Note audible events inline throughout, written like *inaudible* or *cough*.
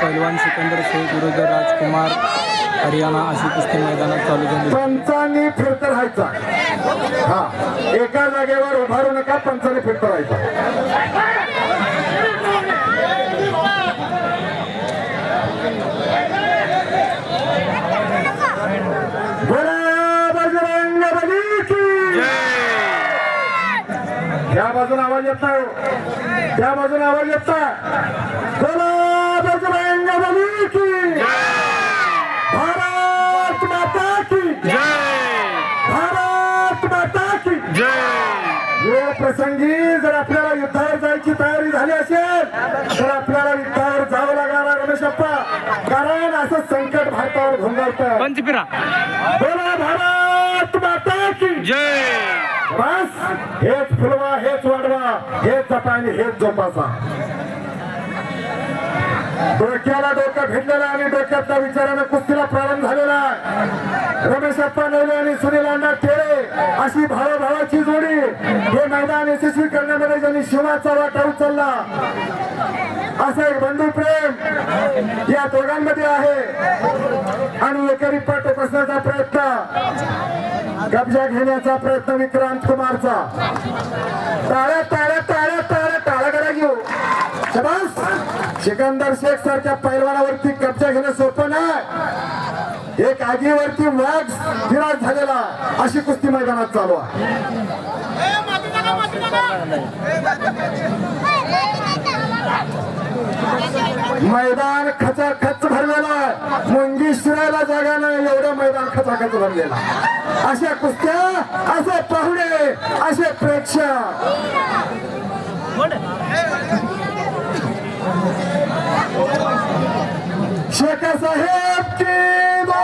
पैलवान सिकंदर शेख विरुद्ध राजकुमार हरियाणा अशी कुस्ती मैदानात चालू झाली. पंचांनी फिरत राहायचा. हा एका जागेवर उभारू नका पंचांनी फिरत राहायचा. त्या बाजूने आवाज येत नाही त्या बाजूने आवाज येत बली की। भारत माता की। भारत माता की। या प्रसंगी जर आपल्याला युद्धावर जायची तयारी झाली असेल तर आपल्याला युद्धावर जावं लागणार रमेशप्पा कारण असं संकट भारतावर घोंगावत पंचपिरा. बोला भारत माता की। जय। बस हेच फुलवा हेच वाढवा हेच जपा आणि हेच जोपासा. डोक्याला डोकं भेटलेला आणि डोक्यातल्या विचारानं कुस्तीला प्रारंभ झालेला रमेश अप्पा नवले आणि सुनील अण्णा टेळे अशी भावाभावाची जोडी हे मैदान यशस्वी करण्यामध्ये ज्यांनी शिवाचा वाटा उचलला. असं एक बंधू प्रेम या दोघांमध्ये आहे. आणि एकेरी पट बसण्याचा प्रयत्न कब्जा घेण्याचा प्रयत्न विक्रांत कुमारचा. ताळ्या ताळ्या टाळ्या टाळ्या टाळ्या करा घेऊ शबास सिकंदर शेख सारख्या पैलवानावरती कब्जा घेणं सोपं नाही. एक आगीवरती वाघ फिराज झालेला अशी कुस्ती मैदानात चालू आहे. मैदान खचाखच भरलेला मुंगी शिरायला जागा नाही एवढं मैदान खचा खच भरलेला अशा कुस्त्या असे पाहुणे असे प्रेक्षक. शेख साहेब की हो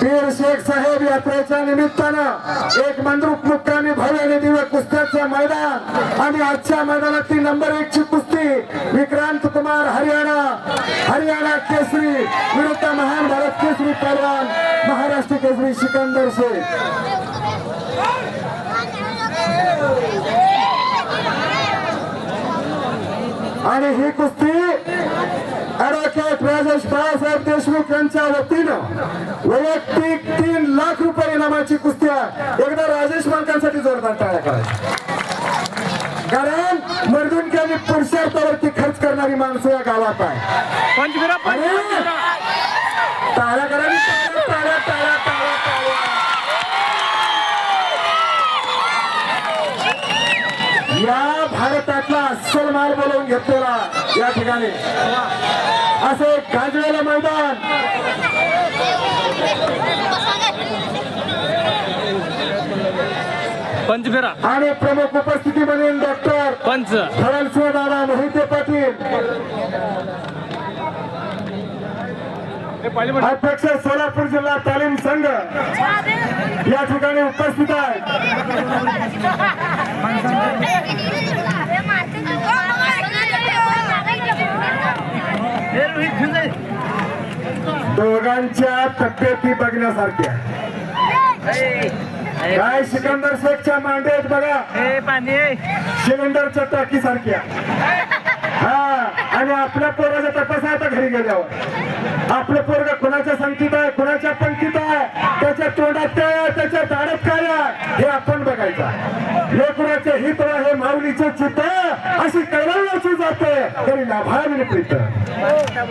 पीर शेख साहेब यात्रेच्या निमित्तानं एक मंद्रुप मुक्कामी भव्य आणि दिव्य कुस्त्याचं मैदान आणि आजच्या मैदानातली नंबर एक ची कुस्ती विक्रांत कुमार हरियाणा हरियाणा केसरी विरुद्ध महान भारत केसरी पैलवान महाराष्ट्र केसरी सिकंदर शेख. आणि ही कुस्ती ऍडव्होकेट राजेश बाळासाहेब देशमुख यांच्या वतीनं वैयक्तिक तीन लाख रुपये इनामाची कुस्ती आहे. एकदा राजेश मालकांसाठी जोरदार टाळ्या करायच्या. कारण मर्दुनकी आणि पुरुषार्थावरती खर्च करणारी माणसं या गावात आहे टाळ्या करा आणि टाळ्या टाळ्या टाळ्या टाळ्या टाळ्या या भारतातला अस्सल माल बोलवून घेतलेला या ठिकाणी. असे गाजलेलं मैदान. पंचपिरा आणि प्रमुख उपस्थितीमध्ये डॉक्टर पंच. धरमसिंह दादा मोहिते पाटील. अध्यक्ष सोलापूर जिल्हा तालीम संघ या ठिकाणी उपस्थित आहेत *laughs* दोघांच्या तब्येती बघण्यासारख्या. काय सिकंदर शेखच्या मांडेत बघा. सिलेंडरच्या टाकी सारख्या हा आणि आपल्या पोराचा तपास आहे आता घरी गेल्यावर. आपलं पोरग कोणाच्या संगतीत आहे कोणाच्या पंक्तीत आहे? त्याच्या तोंडात काय आहे त्याच्या दाडात काय आहे? हे आपण बघायचं लेकराचे हित हे माऊलीचे चित्त अशी कळवण्याची जाते तरी लाभावी प्रीत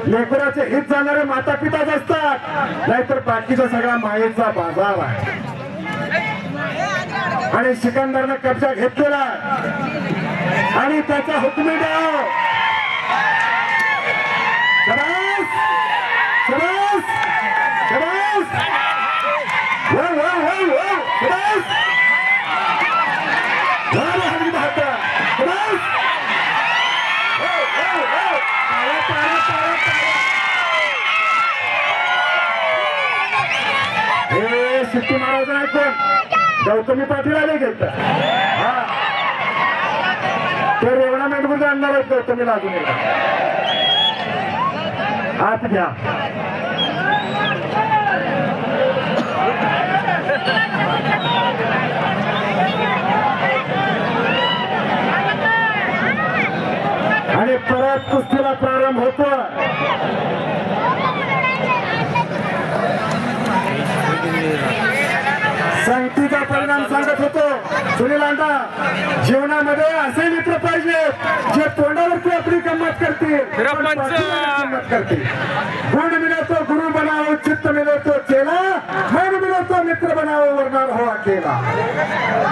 लेकराचे हित जाणारे माता पिताच असतात. नाहीतर बाकीचा सगळा मायेचा बाजार आहे. आणि सिकंदरनं कब्जा घेतलेला आणि त्याचा हुकमी द्या शिट्टी मारायचं नाही कोण गौतमी पाटील आले गेल हा. ते रेवणा मेंढपूरचा आणणार आहेत गौतमी लागून हात घ्या. आणि परत कुस्तीला प्रारंभ होतो जीवनामध्ये असे मित्र पाहिजे जे तोंडावरती आपली गंमत करतील. गंमत करतील. गुण मिळतो गुरु बनावो चित्त मिळतो चेला. मन मिळतो मित्र बनावो वरणार हो केला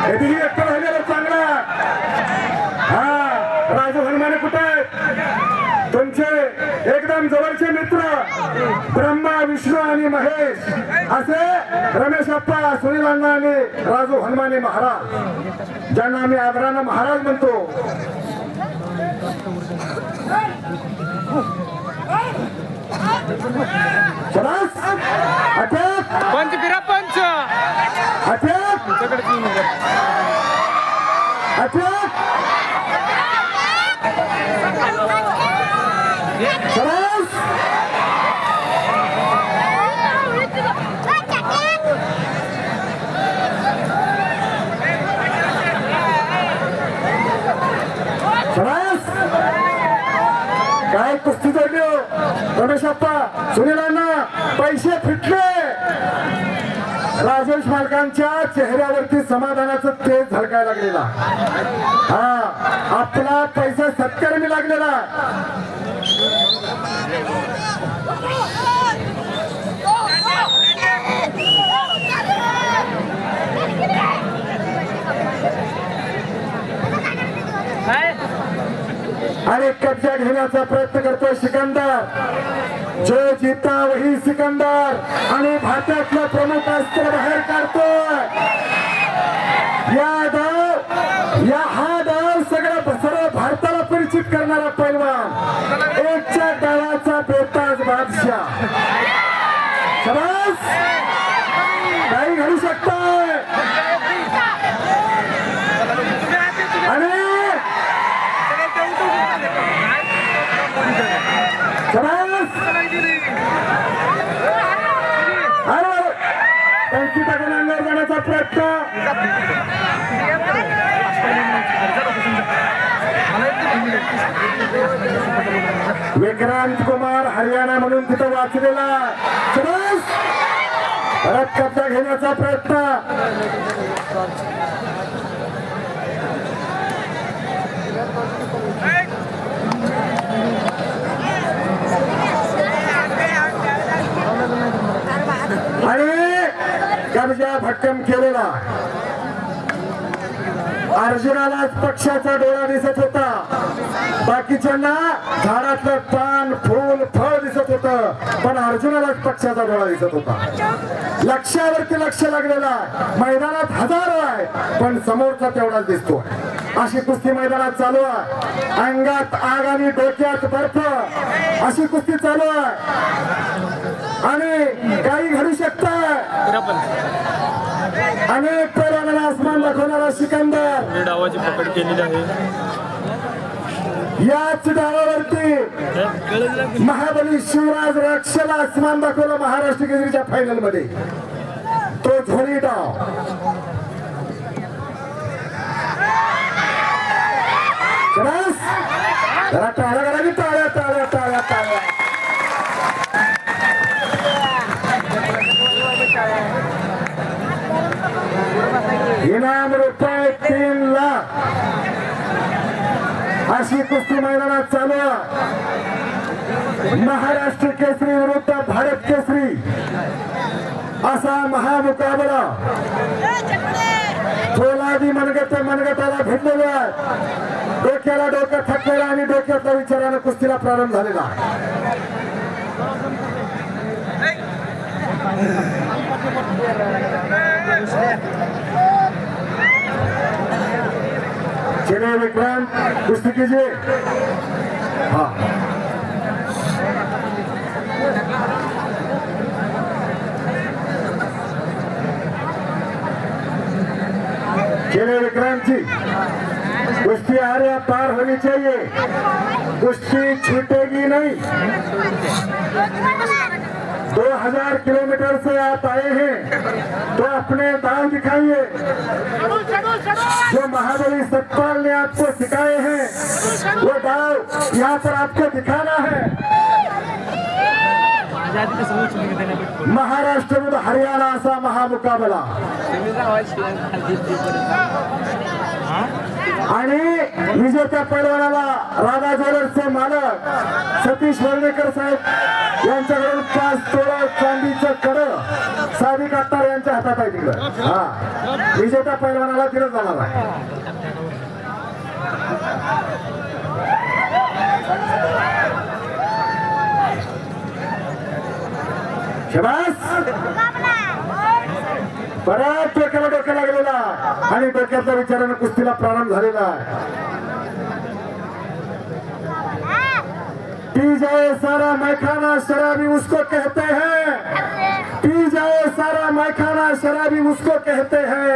कधीही एकटं राहिलेलं चांगला? हा राजू हनुमाने कुठे तुमचे एकदम जवळचे मित्र ब्रह्मा विष्णू आणि महेश असे रमेश अप्पा सुनील अण्णा आणि राजू हनुमाने महाराज ज्यांना आम्ही आदरानं महाराज म्हणतो. चलास अटक पंच फिरा पंच अटक तुमच्याकडे तीन नंबर अटक चलास चलास काय कुस्ती जोडली हो? रमेश सुनीलांना पैसे फिटले! राजेश मालकांच्या चेहऱ्यावरती समाधानाचं तेज झळकायला लागलेला. हा आपला पैसा सत्कर्मी लागलेला. घेण्याचा प्रयत्न करतोय सिकंदर. जो जिता वही सिकंदर. आणि भारतातलं प्रमुख अस्त्र बाहेर काढतोय. या डाव या हा डाव सगळं सर्व भारताला परिचित करणारा पैलवान. एकच्या डावाचा बेताज बादशाह. काही घडू शकतंय आणि शाबास. अरे त्यांची टाकून अंगावर जाण्याचा प्रयत्न विक्रांत कुमार हरियाणा म्हणून तिथं वाचलेला परत कब्जा घेण्याचा प्रयत्न. आणि कब्जा भक्कम केलेला. अर्जुनालाच पक्षाचा डोळा दिसत होता. बाकीच्यांना झाडातलं पान फूल फळ दिसत होत. पण अर्जुनालाच पक्षाचा डोळा दिसत होता. लक्षावरती लक्ष लागलेला मैदानात हजारो आहे पण समोरचा तेवढाच दिसतो अशी कुस्ती मैदानात चालू आहे. अंगात आग आणि डोक्यात बर्फ. अशी कुस्ती चालू आहे. आणि काही घडू शकत. अनेक पकड केलेली आहे. याच डावावरती महाबली शिवराज रक्षला आसमान दाखवलं महाराष्ट्र केसरीच्या फायनलमध्ये. तो झोनी डाव. जरा टाळ्या करा की टाळ्या टाळ्या इनाम रुपये तीन लाख अशी कुस्ती मैदानात चालू आहे. महाराष्ट्र केसरी विरुद्ध भारत केसरी. असा महामुकाबला. पोलादी मनगट मनगटाला भेटलेला आहे डोक्याला डोकं थकलेला आणि डोक्यातल्या विचारानं कुस्तीला प्रारंभ झालेला. आहे चलिए विक्रांत कुस्ती कीजिए। हाँ। चलिए विक्रांत जी, कुश्ती आ रहा पार होनी चाहिए। कुश्ती छूटेगी नहीं। दो हज़ार किलोमीटर से आप आए हैं। तो अपने दाव दिखाइए। जो महाबली सतपाल ने आपको सिखाए हैं, वो दाव यहाँ पर आपको दिखाना है। महाराष्ट्र में हरियाणा सा महामुकाबला। आणि विजेत्या पैलवानाला राधा ज्वेलर्सचे मालक सतीश वर्णेकर साहेब यांच्याकडून पाच तोळ चांदीचं कड सादिक अत्तार यांच्या हातात आहे तिकडं. हा. विजेत्या पैलवानाला दिलं जाणार आहे. परत डोक्याला डोक्या लागलेला आणि डोक्यातल्या विचारानं कुस्तीला प्रारंभ झालेला पी जाए सारा मैखाना शराबी उसको कहते हैं. पी जाए सारा मैखाना शराबी उसको कहते हैं.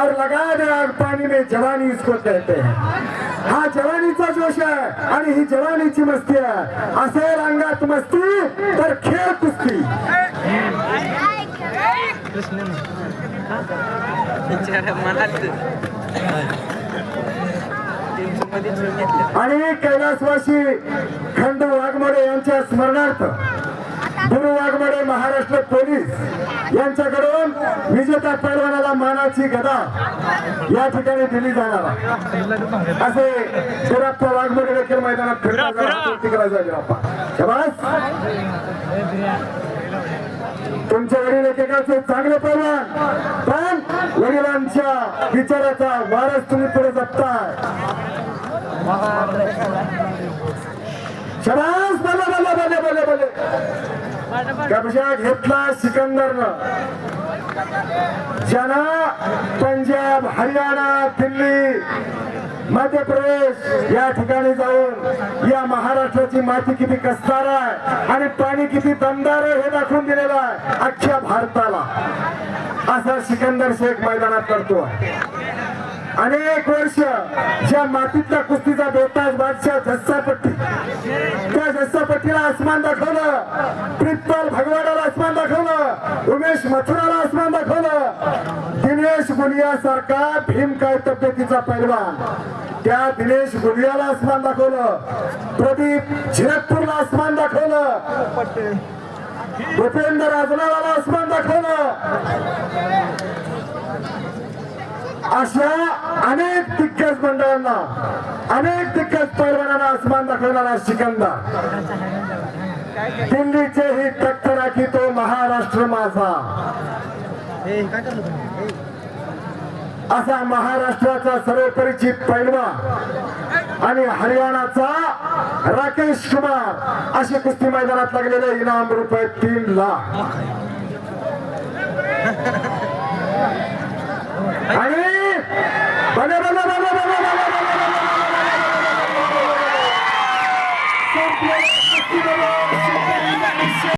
और लगा दे आग पानी में जवानी इसको कहते हैं. हा जवानीचा जोश आहे आणि ही जवानीची मस्ती आहे. असेल अंगात मस्ती तर खेळ कुस्ती. आणि कैलासवासी खंडू वाघमोडे यांच्या स्मरणार्थ गुरु वाघमोडे महाराष्ट्र पोलीस यांच्याकडून विजेत्या पैलवानाला मानाची गदा या ठिकाणी दिली जाणार. असे बिराप्पा वाघमोडे देखील मैदानात फिरतात जरा हातवरती करायचा बिराप्पा शाबास. तुमचे वडील एकेकाचे चांगले पैलवान. पण वडिलांच्या विचाराचा वारस तुम्ही पुढे जपताय. शबास बले बले बोले बले बोले. कब्जा घेतला सिकंदरनं. ज्यांना पंजाब हरियाणा दिल्ली मध्य प्रदेश या ठिकाणी जाऊन या महाराष्ट्राची माती किती कसदार आहे आणि पाणी किती दमदार आहे हे दाखवून दिलेलं आहे अख्ख्या भारताला. असा सिकंदर शेख मैदानात करतो अनेक वर्ष ज्या मातीतल्या कुस्तीचा बेताज बादशाह जस्सापट्टी त्या जस्सापट्टीला आसमान दाखवलं प्रितपाल भगवाडाला आसमान दाखवलं उमेश मथुराला आसमान दाखवलं दिनेश गुलिया सारखा भीमकाय तब्येतीचा पैलवान. त्या दिनेश गुलियाला आसमान दाखवलं प्रदीप झिरकपूरला आसमान दाखवलं भूपेंद्र राजनावाला आसमान दाखवलं. अशा अनेक दिग्गज मंडळांना अनेक दिग्गज पैलवानांना आसमान दाखवणारा शिकंदा दिल्लीचे ही टक्कर राखी तो महाराष्ट्र माझा. असा महाराष्ट्राचा सर्वपरिचित पैलवा आणि हरियाणाचा राकेश कुमार असे कुस्ती मैदानात लागलेले इनाम रुपये तीन लाख. आणि Give it up!